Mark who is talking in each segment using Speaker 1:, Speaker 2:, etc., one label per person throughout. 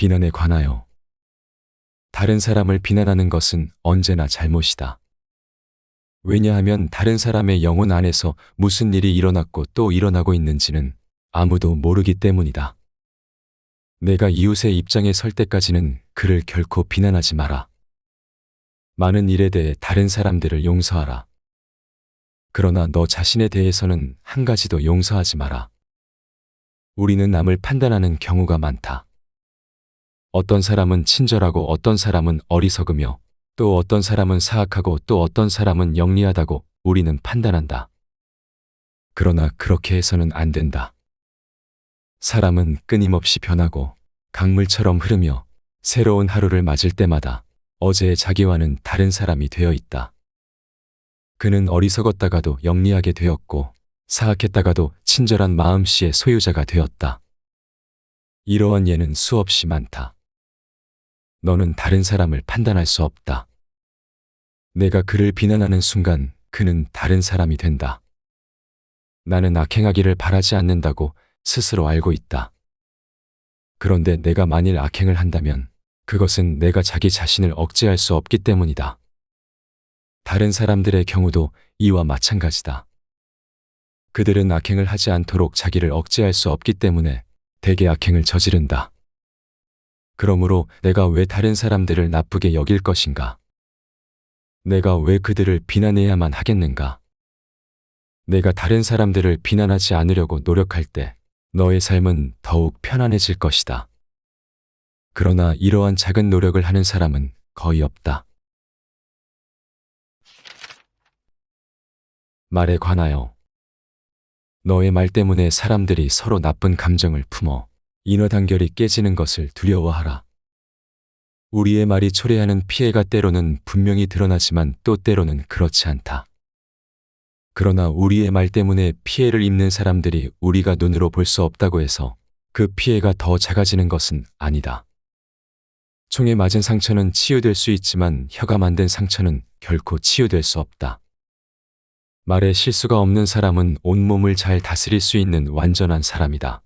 Speaker 1: 비난에 관하여 다른 사람을 비난하는 것은 언제나 잘못이다. 왜냐하면 다른 사람의 영혼 안에서 무슨 일이 일어났고 또 일어나고 있는지는 아무도 모르기 때문이다. 내가 이웃의 입장에 설 때까지는 그를 결코 비난하지 마라. 많은 일에 대해 다른 사람들을 용서하라. 그러나 너 자신에 대해서는 한 가지도 용서하지 마라. 우리는 남을 판단하는 경우가 많다. 어떤 사람은 친절하고 어떤 사람은 어리석으며 또 어떤 사람은 사악하고 또 어떤 사람은 영리하다고 우리는 판단한다. 그러나 그렇게 해서는 안 된다. 사람은 끊임없이 변하고 강물처럼 흐르며 새로운 하루를 맞을 때마다 어제의 자기와는 다른 사람이 되어 있다. 그는 어리석었다가도 영리하게 되었고 사악했다가도 친절한 마음씨의 소유자가 되었다. 이러한 예는 수없이 많다. 너는 다른 사람을 판단할 수 없다. 내가 그를 비난하는 순간 그는 다른 사람이 된다. 나는 악행하기를 바라지 않는다고 스스로 알고 있다. 그런데 내가 만일 악행을 한다면 그것은 내가 자기 자신을 억제할 수 없기 때문이다. 다른 사람들의 경우도 이와 마찬가지다. 그들은 악행을 하지 않도록 자기를 억제할 수 없기 때문에 대개 악행을 저지른다. 그러므로 내가 왜 다른 사람들을 나쁘게 여길 것인가? 내가 왜 그들을 비난해야만 하겠는가? 내가 다른 사람들을 비난하지 않으려고 노력할 때 너의 삶은 더욱 편안해질 것이다. 그러나 이러한 작은 노력을 하는 사람은 거의 없다. 말에 관하여 너의 말 때문에 사람들이 서로 나쁜 감정을 품어 인어 단결이 깨지는 것을 두려워하라. 우리의 말이 초래하는 피해가 때로는 분명히 드러나지만 또 때로는 그렇지 않다. 그러나 우리의 말 때문에 피해를 입는 사람들이 우리가 눈으로 볼 수 없다고 해서 그 피해가 더 작아지는 것은 아니다. 총에 맞은 상처는 치유될 수 있지만 혀가 만든 상처는 결코 치유될 수 없다. 말에 실수가 없는 사람은 온몸을 잘 다스릴 수 있는 완전한 사람이다.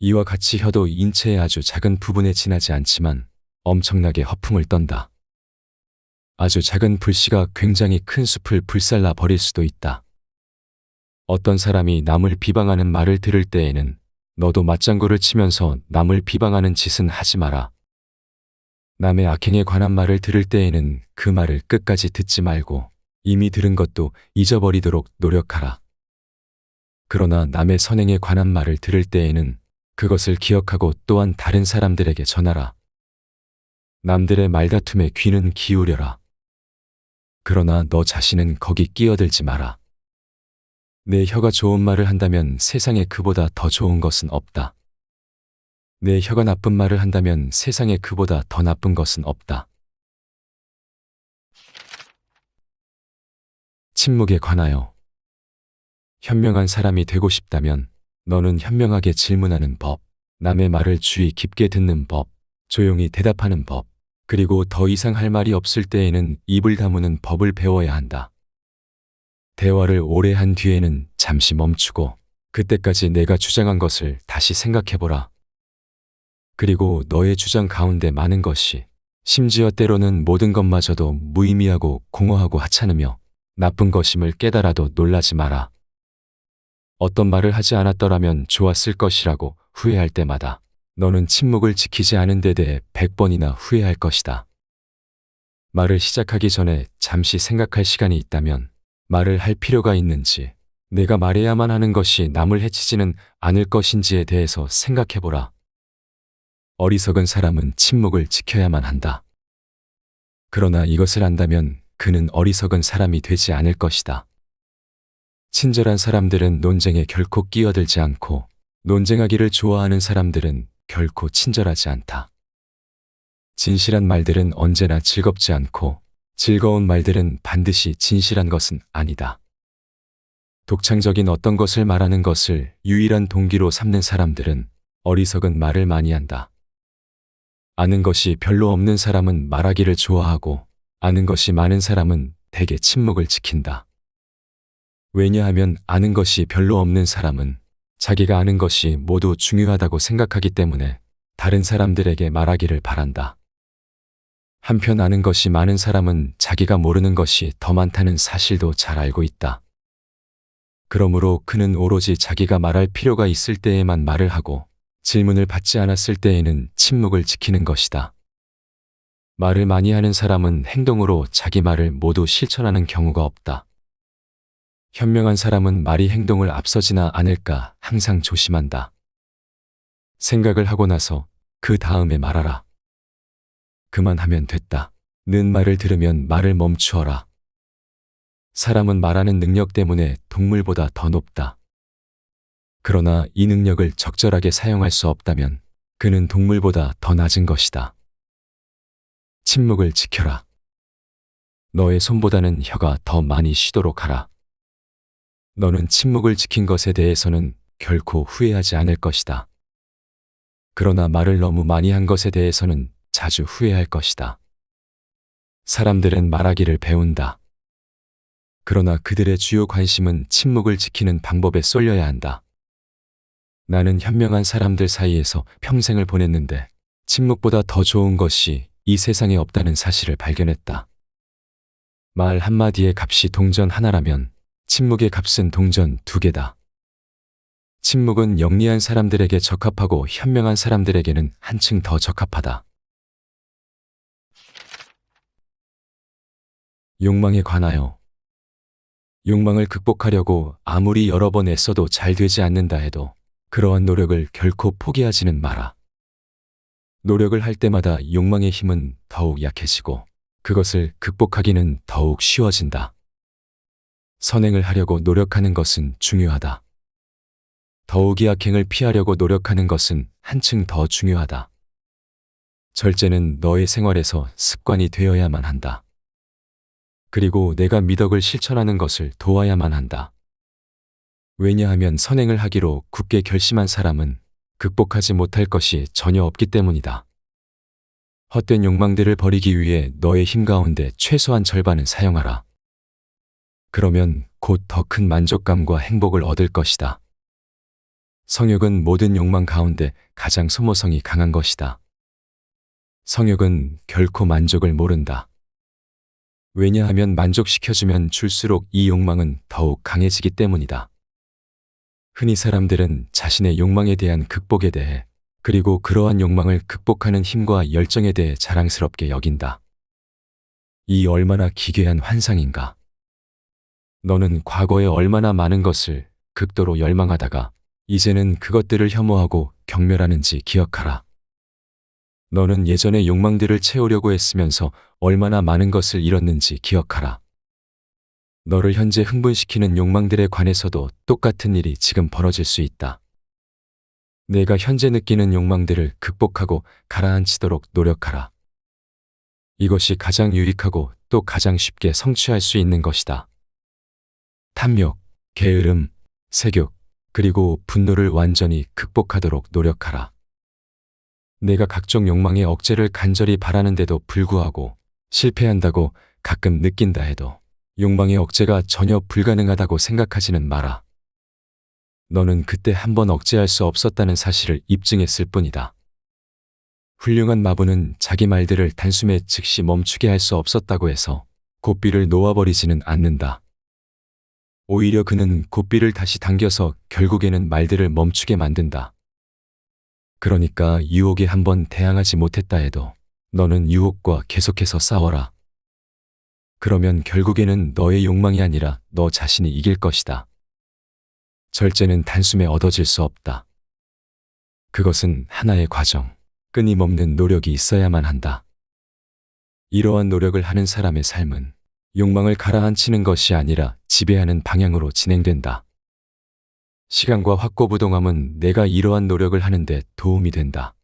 Speaker 1: 이와 같이 혀도 인체의 아주 작은 부분에 지나지 않지만 엄청나게 허풍을 떤다. 아주 작은 불씨가 굉장히 큰 숲을 불살라 버릴 수도 있다. 어떤 사람이 남을 비방하는 말을 들을 때에는 너도 맞장구를 치면서 남을 비방하는 짓은 하지 마라. 남의 악행에 관한 말을 들을 때에는 그 말을 끝까지 듣지 말고 이미 들은 것도 잊어버리도록 노력하라. 그러나 남의 선행에 관한 말을 들을 때에는 그것을 기억하고 또한 다른 사람들에게 전하라. 남들의 말다툼에 귀는 기울여라. 그러나 너 자신은 거기 끼어들지 마라. 내 혀가 좋은 말을 한다면 세상에 그보다 더 좋은 것은 없다. 내 혀가 나쁜 말을 한다면 세상에 그보다 더 나쁜 것은 없다. 침묵에 관하여 현명한 사람이 되고 싶다면 너는 현명하게 질문하는 법, 남의 말을 주의 깊게 듣는 법, 조용히 대답하는 법, 그리고 더 이상 할 말이 없을 때에는 입을 다무는 법을 배워야 한다. 대화를 오래 한 뒤에는 잠시 멈추고 그때까지 내가 주장한 것을 다시 생각해보라. 그리고 너의 주장 가운데 많은 것이 심지어 때로는 모든 것마저도 무의미하고 공허하고 하찮으며 나쁜 것임을 깨달아도 놀라지 마라. 어떤 말을 하지 않았더라면 좋았을 것이라고 후회할 때마다 너는 침묵을 지키지 않은 데 대해 100번이나 후회할 것이다. 말을 시작하기 전에 잠시 생각할 시간이 있다면 말을 할 필요가 있는지, 내가 말해야만 하는 것이 남을 해치지는 않을 것인지에 대해서 생각해보라. 어리석은 사람은 침묵을 지켜야만 한다. 그러나 이것을 안다면 그는 어리석은 사람이 되지 않을 것이다. 친절한 사람들은 논쟁에 결코 끼어들지 않고 논쟁하기를 좋아하는 사람들은 결코 친절하지 않다. 진실한 말들은 언제나 즐겁지 않고 즐거운 말들은 반드시 진실한 것은 아니다. 독창적인 어떤 것을 말하는 것을 유일한 동기로 삼는 사람들은 어리석은 말을 많이 한다. 아는 것이 별로 없는 사람은 말하기를 좋아하고 아는 것이 많은 사람은 대개 침묵을 지킨다. 왜냐하면 아는 것이 별로 없는 사람은 자기가 아는 것이 모두 중요하다고 생각하기 때문에 다른 사람들에게 말하기를 바란다. 한편 아는 것이 많은 사람은 자기가 모르는 것이 더 많다는 사실도 잘 알고 있다. 그러므로 그는 오로지 자기가 말할 필요가 있을 때에만 말을 하고 질문을 받지 않았을 때에는 침묵을 지키는 것이다. 말을 많이 하는 사람은 행동으로 자기 말을 모두 실천하는 경우가 없다. 현명한 사람은 말이 행동을 앞서지나 않을까 항상 조심한다. 생각을 하고 나서 그 다음에 말하라. 그만하면 됐다. 는 말을 들으면 말을 멈추어라. 사람은 말하는 능력 때문에 동물보다 더 높다. 그러나 이 능력을 적절하게 사용할 수 없다면 그는 동물보다 더 낮은 것이다. 침묵을 지켜라. 너의 손보다는 혀가 더 많이 쉬도록 하라. 너는 침묵을 지킨 것에 대해서는 결코 후회하지 않을 것이다. 그러나 말을 너무 많이 한 것에 대해서는 자주 후회할 것이다. 사람들은 말하기를 배운다. 그러나 그들의 주요 관심은 침묵을 지키는 방법에 쏠려야 한다. 나는 현명한 사람들 사이에서 평생을 보냈는데 침묵보다 더 좋은 것이 이 세상에 없다는 사실을 발견했다. 말 한마디의 값이 동전 하나라면 침묵의 값은 동전 두 개다. 침묵은 영리한 사람들에게 적합하고 현명한 사람들에게는 한층 더 적합하다. 욕망에 관하여 욕망을 극복하려고 아무리 여러 번 애써도 잘 되지 않는다 해도 그러한 노력을 결코 포기하지는 마라. 노력을 할 때마다 욕망의 힘은 더욱 약해지고 그것을 극복하기는 더욱 쉬워진다. 선행을 하려고 노력하는 것은 중요하다. 더욱이 악행을 피하려고 노력하는 것은 한층 더 중요하다. 절제는 너의 생활에서 습관이 되어야만 한다. 그리고 내가 미덕을 실천하는 것을 도와야만 한다. 왜냐하면 선행을 하기로 굳게 결심한 사람은 극복하지 못할 것이 전혀 없기 때문이다. 헛된 욕망들을 버리기 위해 너의 힘 가운데 최소한 절반은 사용하라. 그러면 곧 더 큰 만족감과 행복을 얻을 것이다. 성욕은 모든 욕망 가운데 가장 소모성이 강한 것이다. 성욕은 결코 만족을 모른다. 왜냐하면 만족시켜주면 줄수록 이 욕망은 더욱 강해지기 때문이다. 흔히 사람들은 자신의 욕망에 대한 극복에 대해 그리고 그러한 욕망을 극복하는 힘과 열정에 대해 자랑스럽게 여긴다. 이 얼마나 기괴한 환상인가. 너는 과거에 얼마나 많은 것을 극도로 열망하다가 이제는 그것들을 혐오하고 경멸하는지 기억하라. 너는 예전의 욕망들을 채우려고 했으면서 얼마나 많은 것을 잃었는지 기억하라. 너를 현재 흥분시키는 욕망들에 관해서도 똑같은 일이 지금 벌어질 수 있다. 내가 현재 느끼는 욕망들을 극복하고 가라앉히도록 노력하라. 이것이 가장 유익하고 또 가장 쉽게 성취할 수 있는 것이다. 탐욕, 게으름, 색욕, 그리고 분노를 완전히 극복하도록 노력하라. 내가 각종 욕망의 억제를 간절히 바라는데도 불구하고 실패한다고 가끔 느낀다 해도 욕망의 억제가 전혀 불가능하다고 생각하지는 마라. 너는 그때 한 번 억제할 수 없었다는 사실을 입증했을 뿐이다. 훌륭한 마부는 자기 말들을 단숨에 즉시 멈추게 할 수 없었다고 해서 고삐를 놓아버리지는 않는다. 오히려 그는 고삐를 다시 당겨서 결국에는 말들을 멈추게 만든다. 그러니까 유혹에 한번 대항하지 못했다 해도 너는 유혹과 계속해서 싸워라. 그러면 결국에는 너의 욕망이 아니라 너 자신이 이길 것이다. 절제는 단숨에 얻어질 수 없다. 그것은 하나의 과정, 끊임없는 노력이 있어야만 한다. 이러한 노력을 하는 사람의 삶은 욕망을 가라앉히는 것이 아니라 지배하는 방향으로 진행된다. 시간과 확고부동함은 내가 이러한 노력을 하는데 도움이 된다.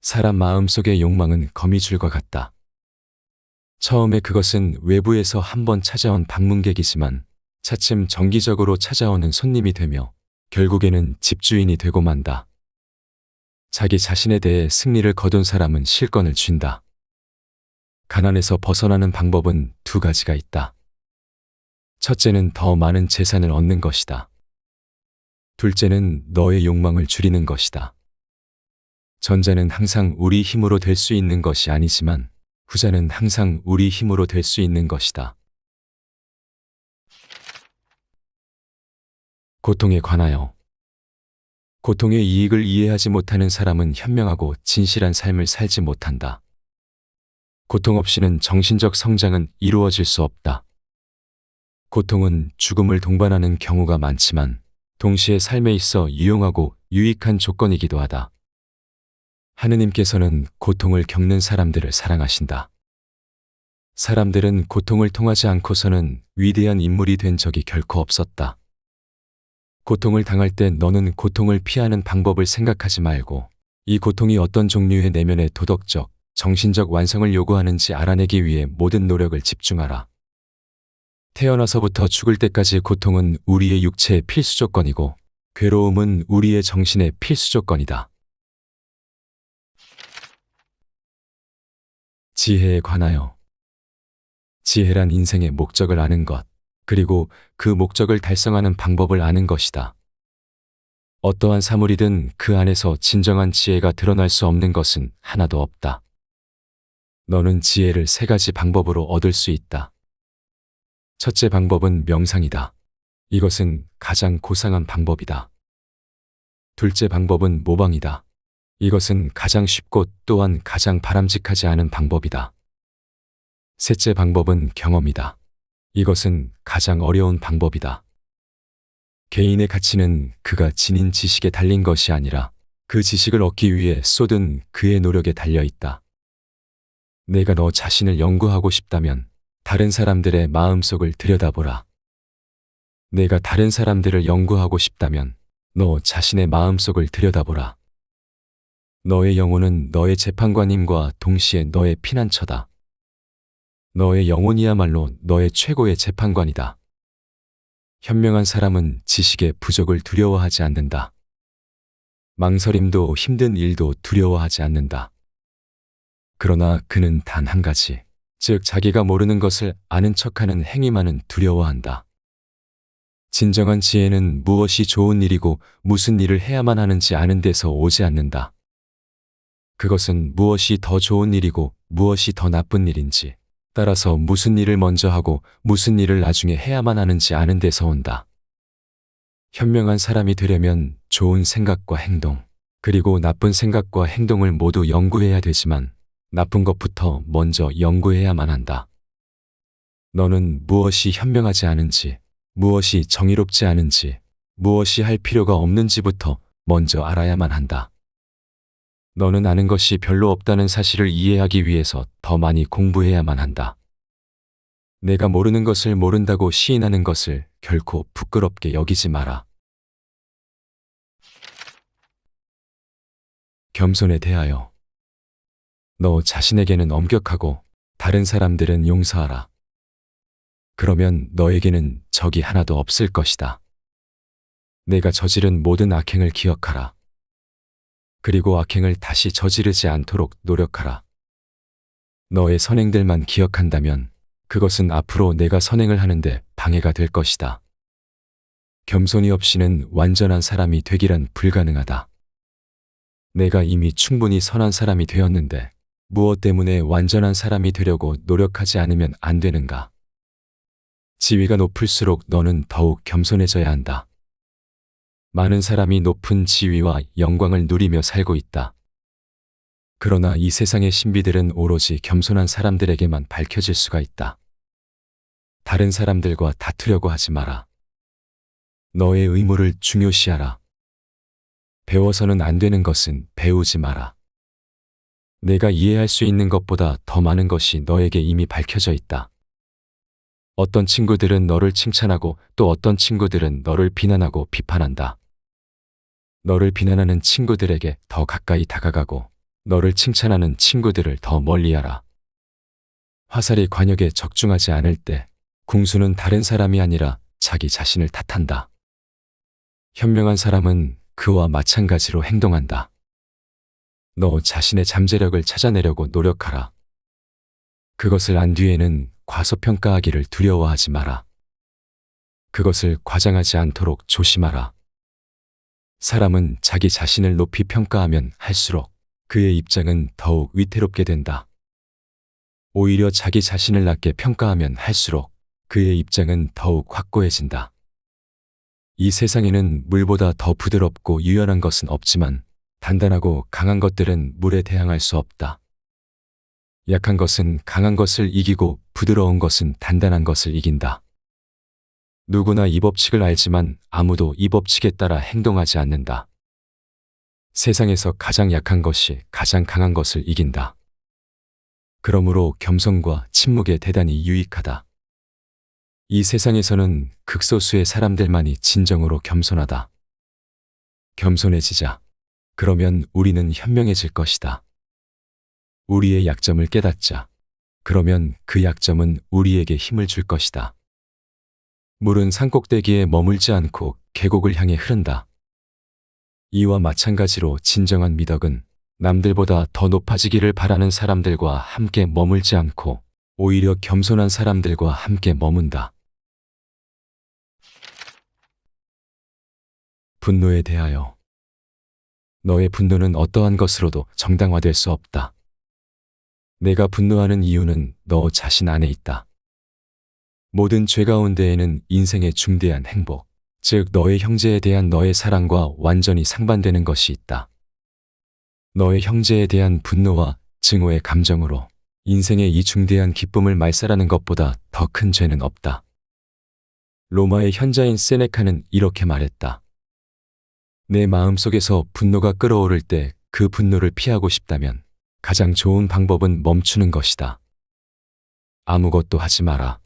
Speaker 1: 사람 마음속의 욕망은 거미줄과 같다. 처음에 그것은 외부에서 한 번 찾아온 방문객이지만 차츰 정기적으로 찾아오는 손님이 되며 결국에는 집주인이 되고 만다. 자기 자신에 대해 승리를 거둔 사람은 실권을 쥔다. 가난에서 벗어나는 방법은 두 가지가 있다. 첫째는 더 많은 재산을 얻는 것이다. 둘째는 너의 욕망을 줄이는 것이다. 전자는 항상 우리 힘으로 될 수 있는 것이 아니지만 후자는 항상 우리 힘으로 될 수 있는 것이다. 고통에 관하여 고통의 이익을 이해하지 못하는 사람은 현명하고 진실한 삶을 살지 못한다. 고통 없이는 정신적 성장은 이루어질 수 없다. 고통은 죽음을 동반하는 경우가 많지만 동시에 삶에 있어 유용하고 유익한 조건이기도 하다. 하느님께서는 고통을 겪는 사람들을 사랑하신다. 사람들은 고통을 통하지 않고서는 위대한 인물이 된 적이 결코 없었다. 고통을 당할 때 너는 고통을 피하는 방법을 생각하지 말고 이 고통이 어떤 종류의 내면의 도덕적, 정신적 완성을 요구하는지 알아내기 위해 모든 노력을 집중하라. 태어나서부터 죽을 때까지 고통은 우리의 육체의 필수 조건이고 괴로움은 우리의 정신의 필수 조건이다. 지혜에 관하여 지혜란 인생의 목적을 아는 것, 그리고 그 목적을 달성하는 방법을 아는 것이다. 어떠한 사물이든 그 안에서 진정한 지혜가 드러날 수 없는 것은 하나도 없다. 너는 지혜를 세 가지 방법으로 얻을 수 있다. 첫째 방법은 명상이다. 이것은 가장 고상한 방법이다. 둘째 방법은 모방이다. 이것은 가장 쉽고 또한 가장 바람직하지 않은 방법이다. 셋째 방법은 경험이다. 이것은 가장 어려운 방법이다. 개인의 가치는 그가 지닌 지식에 달린 것이 아니라 그 지식을 얻기 위해 쏟은 그의 노력에 달려 있다. 내가 너 자신을 연구하고 싶다면 다른 사람들의 마음속을 들여다보라. 내가 다른 사람들을 연구하고 싶다면 너 자신의 마음속을 들여다보라. 너의 영혼은 너의 재판관님과 동시에 너의 피난처다. 너의 영혼이야말로 너의 최고의 재판관이다. 현명한 사람은 지식의 부족을 두려워하지 않는다. 망설임도 힘든 일도 두려워하지 않는다. 그러나 그는 단 한 가지, 즉 자기가 모르는 것을 아는 척하는 행위만은 두려워한다. 진정한 지혜는 무엇이 좋은 일이고 무슨 일을 해야만 하는지 아는 데서 오지 않는다. 그것은 무엇이 더 좋은 일이고 무엇이 더 나쁜 일인지, 따라서 무슨 일을 먼저 하고 무슨 일을 나중에 해야만 하는지 아는 데서 온다. 현명한 사람이 되려면 좋은 생각과 행동, 그리고 나쁜 생각과 행동을 모두 연구해야 되지만 나쁜 것부터 먼저 연구해야만 한다. 너는 무엇이 현명하지 않은지, 무엇이 정의롭지 않은지, 무엇이 할 필요가 없는지부터 먼저 알아야만 한다. 너는 아는 것이 별로 없다는 사실을 이해하기 위해서 더 많이 공부해야만 한다. 내가 모르는 것을 모른다고 시인하는 것을 결코 부끄럽게 여기지 마라. 겸손에 대하여 너 자신에게는 엄격하고 다른 사람들은 용서하라. 그러면 너에게는 적이 하나도 없을 것이다. 내가 저지른 모든 악행을 기억하라. 그리고 악행을 다시 저지르지 않도록 노력하라. 너의 선행들만 기억한다면 그것은 앞으로 내가 선행을 하는데 방해가 될 것이다. 겸손이 없이는 완전한 사람이 되기란 불가능하다. 내가 이미 충분히 선한 사람이 되었는데 무엇 때문에 완전한 사람이 되려고 노력하지 않으면 안 되는가? 지위가 높을수록 너는 더욱 겸손해져야 한다. 많은 사람이 높은 지위와 영광을 누리며 살고 있다. 그러나 이 세상의 신비들은 오로지 겸손한 사람들에게만 밝혀질 수가 있다. 다른 사람들과 다투려고 하지 마라. 너의 의무를 중요시하라. 배워서는 안 되는 것은 배우지 마라. 내가 이해할 수 있는 것보다 더 많은 것이 너에게 이미 밝혀져 있다. 어떤 친구들은 너를 칭찬하고 또 어떤 친구들은 너를 비난하고 비판한다. 너를 비난하는 친구들에게 더 가까이 다가가고 너를 칭찬하는 친구들을 더 멀리하라. 화살이 관역에 적중하지 않을 때 궁수는 다른 사람이 아니라 자기 자신을 탓한다. 현명한 사람은 그와 마찬가지로 행동한다. 너 자신의 잠재력을 찾아내려고 노력하라. 그것을 안 뒤에는 과소평가하기를 두려워하지 마라. 그것을 과장하지 않도록 조심하라. 사람은 자기 자신을 높이 평가하면 할수록 그의 입장은 더욱 위태롭게 된다. 오히려 자기 자신을 낮게 평가하면 할수록 그의 입장은 더욱 확고해진다. 이 세상에는 물보다 더 부드럽고 유연한 것은 없지만 단단하고 강한 것들은 물에 대항할 수 없다. 약한 것은 강한 것을 이기고 부드러운 것은 단단한 것을 이긴다. 누구나 이 법칙을 알지만 아무도 이 법칙에 따라 행동하지 않는다. 세상에서 가장 약한 것이 가장 강한 것을 이긴다. 그러므로 겸손과 침묵에 대단히 유익하다. 이 세상에서는 극소수의 사람들만이 진정으로 겸손하다. 겸손해지자. 그러면 우리는 현명해질 것이다. 우리의 약점을 깨닫자. 그러면 그 약점은 우리에게 힘을 줄 것이다. 물은 산꼭대기에 머물지 않고 계곡을 향해 흐른다. 이와 마찬가지로 진정한 미덕은 남들보다 더 높아지기를 바라는 사람들과 함께 머물지 않고 오히려 겸손한 사람들과 함께 머문다. 분노에 대하여 너의 분노는 어떠한 것으로도 정당화될 수 없다. 내가 분노하는 이유는 너 자신 안에 있다. 모든 죄 가운데에는 인생의 중대한 행복, 즉 너의 형제에 대한 너의 사랑과 완전히 상반되는 것이 있다. 너의 형제에 대한 분노와 증오의 감정으로 인생의 이 중대한 기쁨을 말살하는 것보다 더 큰 죄는 없다. 로마의 현자인 세네카는 이렇게 말했다. 내 마음속에서 분노가 끓어오를 때 그 분노를 피하고 싶다면 가장 좋은 방법은 멈추는 것이다. 아무것도 하지 마라.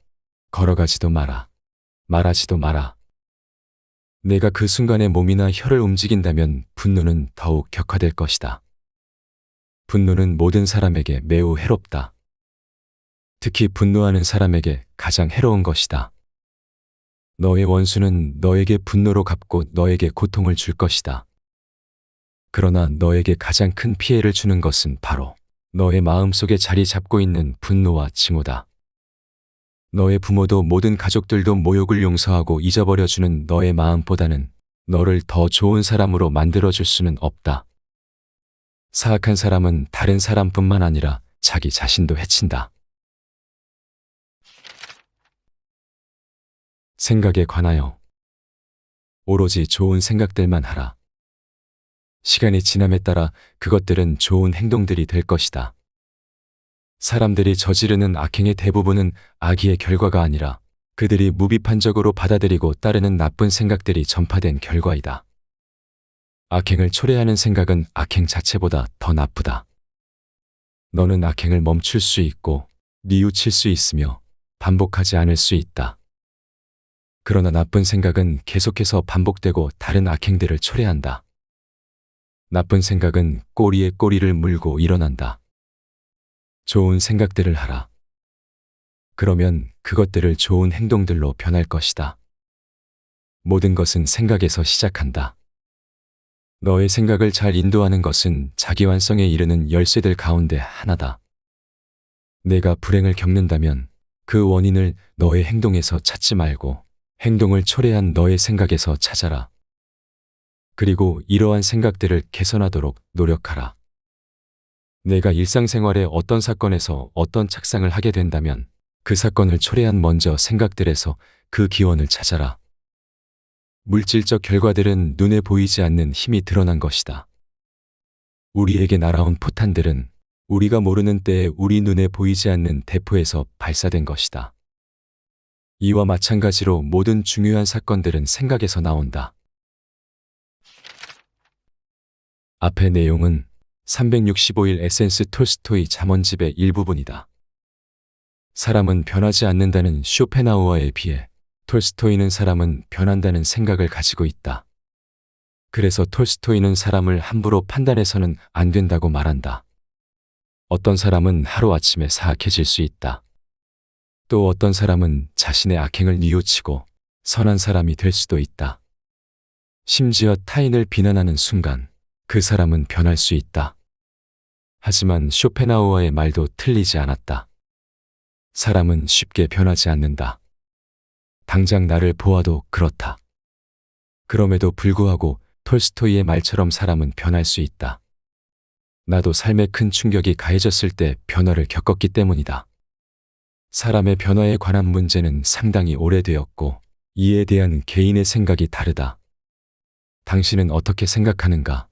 Speaker 1: 걸어가지도 마라. 말하지도 마라. 내가 그 순간에 몸이나 혀를 움직인다면 분노는 더욱 격화될 것이다. 분노는 모든 사람에게 매우 해롭다. 특히 분노하는 사람에게 가장 해로운 것이다. 너의 원수는 너에게 분노로 갚고 너에게 고통을 줄 것이다. 그러나 너에게 가장 큰 피해를 주는 것은 바로 너의 마음속에 자리 잡고 있는 분노와 징후다. 너의 부모도 모든 가족들도 모욕을 용서하고 잊어버려주는 너의 마음보다는 너를 더 좋은 사람으로 만들어줄 수는 없다. 사악한 사람은 다른 사람뿐만 아니라 자기 자신도 해친다. 생각에 관하여 오로지 좋은 생각들만 하라. 시간이 지남에 따라 그것들은 좋은 행동들이 될 것이다. 사람들이 저지르는 악행의 대부분은 악의의 결과가 아니라 그들이 무비판적으로 받아들이고 따르는 나쁜 생각들이 전파된 결과이다. 악행을 초래하는 생각은 악행 자체보다 더 나쁘다. 너는 악행을 멈출 수 있고 뉘우칠 수 있으며 반복하지 않을 수 있다. 그러나 나쁜 생각은 계속해서 반복되고 다른 악행들을 초래한다. 나쁜 생각은 꼬리에 꼬리를 물고 일어난다. 좋은 생각들을 하라. 그러면 그것들을 좋은 행동들로 변할 것이다. 모든 것은 생각에서 시작한다. 너의 생각을 잘 인도하는 것은 자기 완성에 이르는 열쇠들 가운데 하나다. 내가 불행을 겪는다면 그 원인을 너의 행동에서 찾지 말고 행동을 초래한 너의 생각에서 찾아라. 그리고 이러한 생각들을 개선하도록 노력하라. 내가 일상생활에 어떤 사건에서 어떤 착상을 하게 된다면 그 사건을 초래한 먼저 생각들에서 그 기원을 찾아라. 물질적 결과들은 눈에 보이지 않는 힘이 드러난 것이다. 우리에게 날아온 포탄들은 우리가 모르는 때에 우리 눈에 보이지 않는 대포에서 발사된 것이다. 이와 마찬가지로 모든 중요한 사건들은 생각에서 나온다. 앞의 내용은 365일 에센스 톨스토이 잠언집의 일부분이다. 사람은 변하지 않는다는 쇼펜하우어에 비해 톨스토이는 사람은 변한다는 생각을 가지고 있다. 그래서 톨스토이는 사람을 함부로 판단해서는 안 된다고 말한다. 어떤 사람은 하루아침에 사악해질 수 있다. 또 어떤 사람은 자신의 악행을 뉘우치고 선한 사람이 될 수도 있다. 심지어 타인을 비난하는 순간 그 사람은 변할 수 있다. 하지만 쇼펜하우어의 말도 틀리지 않았다. 사람은 쉽게 변하지 않는다. 당장 나를 보아도 그렇다. 그럼에도 불구하고 톨스토이의 말처럼 사람은 변할 수 있다. 나도 삶에 큰 충격이 가해졌을 때 변화를 겪었기 때문이다. 사람의 변화에 관한 문제는 상당히 오래되었고 이에 대한 개인의 생각이 다르다. 당신은 어떻게 생각하는가?